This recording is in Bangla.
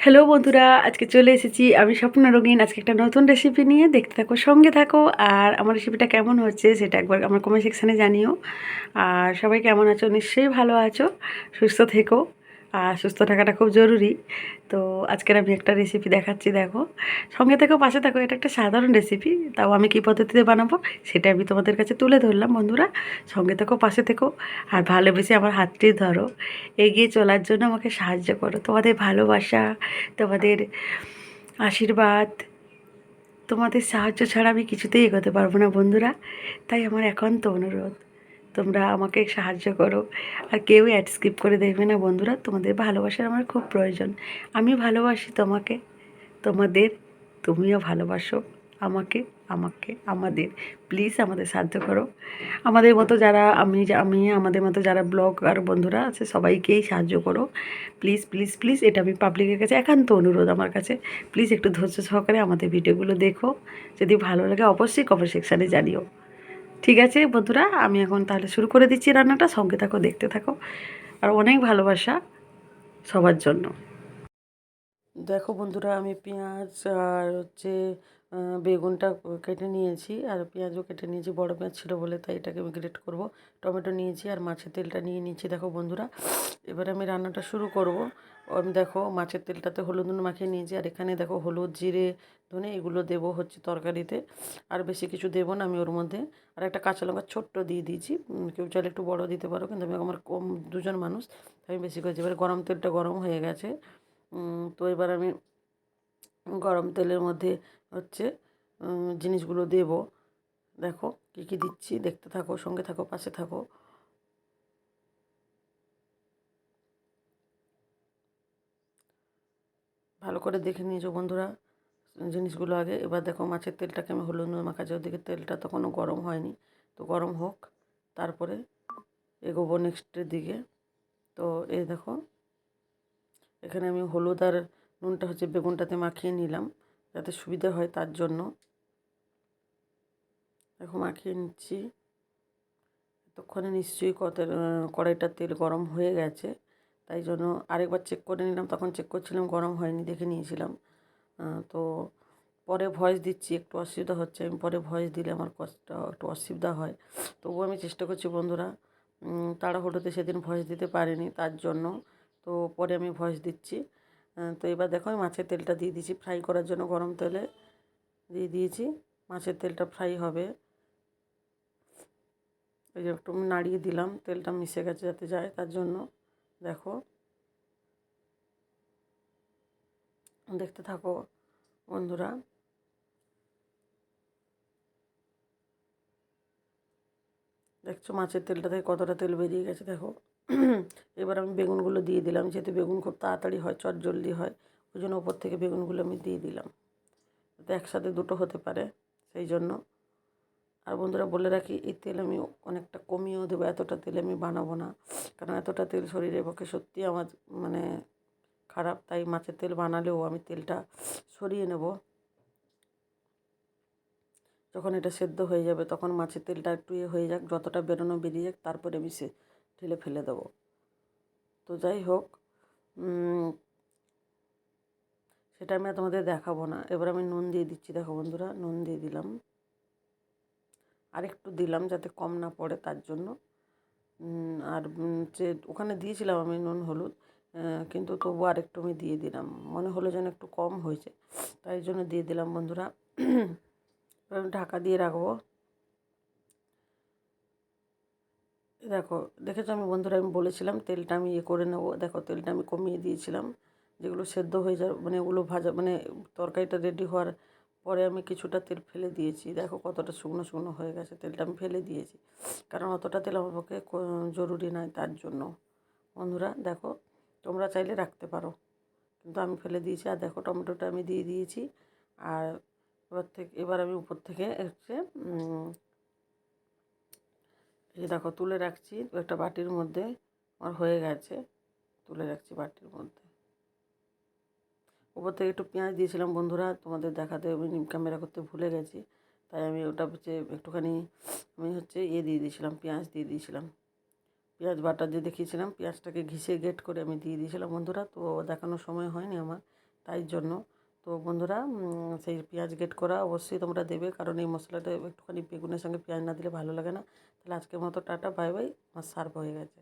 হ্যালো বন্ধুরা, আজকে চলে এসেছি আমি স্বপ্ন রঙিন। আজকে একটা নতুন রেসিপি নিয়ে দেখতে থাকো, সঙ্গে থাকো। আর আমার রেসিপিটা কেমন হচ্ছে সেটা একবার আমার কমেন্ট সেকশানে জানিও। আর সবাই কেমন আছো? নিশ্চয়ই ভালো আছো, সুস্থ থেকো। আর সুস্থ থাকাটা খুব জরুরি। তো আজকের আমি একটা রেসিপি দেখাচ্ছি, দেখো। সঙ্গে থেকো পাশে থাকো, এটা একটা সাধারণ রেসিপি তাও আমি কী পদ্ধতিতে বানাবো সেটা আমি তোমাদের কাছে তুলে ধরলাম, বন্ধুরা। সঙ্গে থেকো পাশে থেকো আর ভালোবেসে আমার হাতটি ধরো। এগিয়ে চলার জন্য আমাকে সাহায্য করো। তোমাদের ভালোবাসা, তোমাদের আশীর্বাদ, তোমাদের সাহায্য ছাড়া আমি কিছুতেই এগোতে পারব না, বন্ধুরা। তাই আমার একান্ত অনুরোধ। তোমরা আমাকে সাহায্য করো। আর কেউ অ্যাড স্কিপ করে দেখবে না বন্ধুরা, তোমাদের ভালোবাসার আমার খুব প্রয়োজন। আমি ভালোবাসি তোমাকে, তোমাদের, তুমিও ভালোবাসো আমাকে আমাকে, আমাদের। প্লিজ আমাদের সাহায্য করো। আমাদের মতো যারা আমি আমি, আমাদের মতো যারা ব্লগ আর বন্ধুরা আছে, সবাইকেই সাহায্য করো। প্লিজ প্লিজ প্লিজ এটা আমি পাবলিকের কাছে একান্ত অনুরোধ আমার কাছে। প্লিজ একটু ধৈর্য সহকারে আমাদের ভিডিওগুলো দেখো। যদি ভালো লাগে অবশ্যই কমেন্ট সেকশানে জানিও। ঠিক আছে বন্ধুরা, আমি এখন তাহলে শুরু করে দিচ্ছি রান্নাটা। সঙ্গে থাকো, দেখতে থাকো। আর অনেক ভালোবাসা সবার জন্য। দেখো বন্ধুরা, আমি পেঁয়াজ আর হচ্ছে বেগুনটা কেটে নিয়েছি আর পেঁয়াজও কেটে নিয়েছি। বড় পেঁয়াজ ছিল বলে তাই এটাকে আমি গ্রেট করব। টমেটো নিয়েছি আর মাছের তেলটা নিয়ে নিয়েছি। দেখো বন্ধুরা, এবার আমি রান্নাটা শুরু করব। আমি দেখো, মাছের তেলটাতে হলুদ নুন মাখিয়ে নিয়েছি আর এখানে দেখো হলুদ, জিরে, ধনে এগুলো দেবো হচ্ছে তরকারিতে। আর বেশি কিছু দেবো না আমি ওর মধ্যে। আর একটা কাঁচা লঙ্কা ছোট্ট দিয়ে দিয়েছি। কেউ চাইলে একটু বড় দিতে পারো, কিন্তু আমি আমার কম দুজন মানুষ আমি বেশি করেছি। এবার গরম তেলটা গরম হয়ে গেছে। তো এবার আমি গরম তেলের মধ্যে হচ্ছে জিনিসগুলো দেবো। দেখো কী কী দিচ্ছি, দেখতে থাকো, সঙ্গে থাকো, পাশে থাকো। ভালো করে দেখে নিয়েছো বন্ধুরা জিনিসগুলো আগে। এবার দেখো মাছের তেলটাকে আমি হলুদ নুন মাখা ওদিকে তেলটা তখনও গরম হয়নি। তো গরম হোক, তারপরে এগোবো নেক্সটের দিকে। তো এই দেখো এখানে আমি হলুদ আর নুনটা হচ্ছে বেগুনটাতে মাখিয়ে নিলাম, যাতে সুবিধা হয় তার জন্য। দেখো মাখিয়ে নিচ্ছি। এতক্ষণে নিশ্চয়ই কত কড়াইটার তেল গরম হয়ে গেছে, তাই জন্য আরেকবার চেক করে নিলাম, তখন চেক করছিলাম, গরম হয়নি দেখে নিয়েছিলাম। তো পরে ভয়েস দিচ্ছি, একটু অসুবিধা হচ্ছে, আমি পরে ভয়েস দিলে আমার কষ্ট একটু অসুবিধা হয়। তবুও আমি চেষ্টা করছি বন্ধুরা তাড়াহুড়োতে সেদিন ভয়েস দিতে পারিনি, তার জন্য তো পরে আমি ভয়েস দিচ্ছি। তো এবার দেখো আমি মাছের তেলটা দিয়ে দিয়েছি। ফ্রাই করার জন্য গরম তেলে দিয়ে দিয়েছি। মাছের তেলটা ফ্রাই হবে। এই যে একটু নাড়িয়ে দিলাম। তেলটা মিশে গেছে যাতে যায়, তার জন্য দেখো। দেখতে থাকো বন্ধুরা। দেখছ মাছের তেলটা থেকে কতটা তেল বেরিয়ে গেছে, দেখো। এবার আমি বেগুনগুলো দিয়ে দিলাম, যেহেতু বেগুন খুব তাড়াতাড়ি হয় চট জলদি হয়, ওই জন্য ওপর থেকে বেগুনগুলো আমি দিয়ে দিলাম। যাতে একসাথে দুটো হতে পারে, সেই জন্য। আর বন্ধুরা, বলে রাখি, এই তেল আমি অনেকটা কমিয়েও দেবো, এতটা তেল আমি বানাবো না। কারণ এতটা তেল শরীরের পক্ষে সত্যি আমার মানে খারাপ। তাই মাছের তেল বানালেও আমি তেলটা সরিয়ে নেব। যখন এটা সেদ্ধ হয়ে যাবে তখন মাছের তেলটা একটু ইয়ে হয়ে যাক, যতটা বেরোনো বেরিয়ে যাক, তারপরে আমি সে ঢেলে ফেলে দেবো। তো যাই হোক সেটা আমি তোমাদের দেখাবো না। এবার আমি নুন দিয়ে দিচ্ছি, দেখো বন্ধুরা, নুন দিয়ে দিলাম। আর একটু দিলাম যাতে কম না পড়ে তার জন্য। আর যে ওখানে দিয়েছিলাম আমি নুন, হলুদ কিন্তু তবু আর একটু আমি দিয়ে দিলাম। মনে হলো যেন একটু কম হয়েছে, তাই জন্য দিয়ে দিলাম বন্ধুরা। ঢাকা দিয়ে রাখব। দেখো, দেখেছ আমি বন্ধুরা, আমি বলেছিলাম তেলটা আমি ইয়ে করে নেব। দেখো, তেলটা আমি কমিয়ে দিয়েছিলাম, যেগুলো সেদ্ধ হয়ে যাবে মানে ওগুলো ভাজা মানে তরকারিটা রেডি হওয়ার পরে আমি কিছুটা তেল ফেলে দিয়েছি। দেখো কতটা শুকনো শুকনো হয়ে গেছে, তেলটা আমি ফেলে দিয়েছি। কারণ অতটা তেল আমার পক্ষে জরুরি নয় তার জন্য। বন্ধুরা, দেখো, তোমরা চাইলে রাখতে পারো। কিন্তু আমি ফেলে দিয়েছি, আর দেখো টমেটোটা আমি দিয়ে দিয়েছি। আর এবার থেকে, এবার আমি উপর থেকে হচ্ছে এই দেখো, তুলে রাখছি, একটা বাটির মধ্যে আমার হয়ে গেছে, তুলে রাখছি বাটির মধ্যে। উপর থেকে একটু পেঁয়াজ দিয়েছিলাম, বন্ধুরা, তোমাদের দেখাতে আমি ক্যামেরা করতে ভুলে গেছি, তাই আমি ওটা হচ্ছে একটুখানি আমি হচ্ছে ইয়ে দিয়ে দিয়েছিলাম, পেঁয়াজ দিয়ে দিয়েছিলাম। পেঁয়াজ বাটা দিয়ে দেখিয়েছিলাম, পেঁয়াজটাকে ঘিসে গেট করে আমি দিয়ে দিয়েছিলাম, বন্ধুরা, তো দেখানোর সময় হয়নি আমার, তাই জন্য। তো বন্ধুরা সেই পেঁয়াজ গেট করা অবশ্যই তোমরা দেবে। কারণ এই মশলাটা একটুখানি বেগুনের সঙ্গে পেঁয়াজ না দিলে ভালো লাগে না। তাহলে আজকের মতো টাটা, বাই বাই, আমার সার্ভ হয়ে গেছে।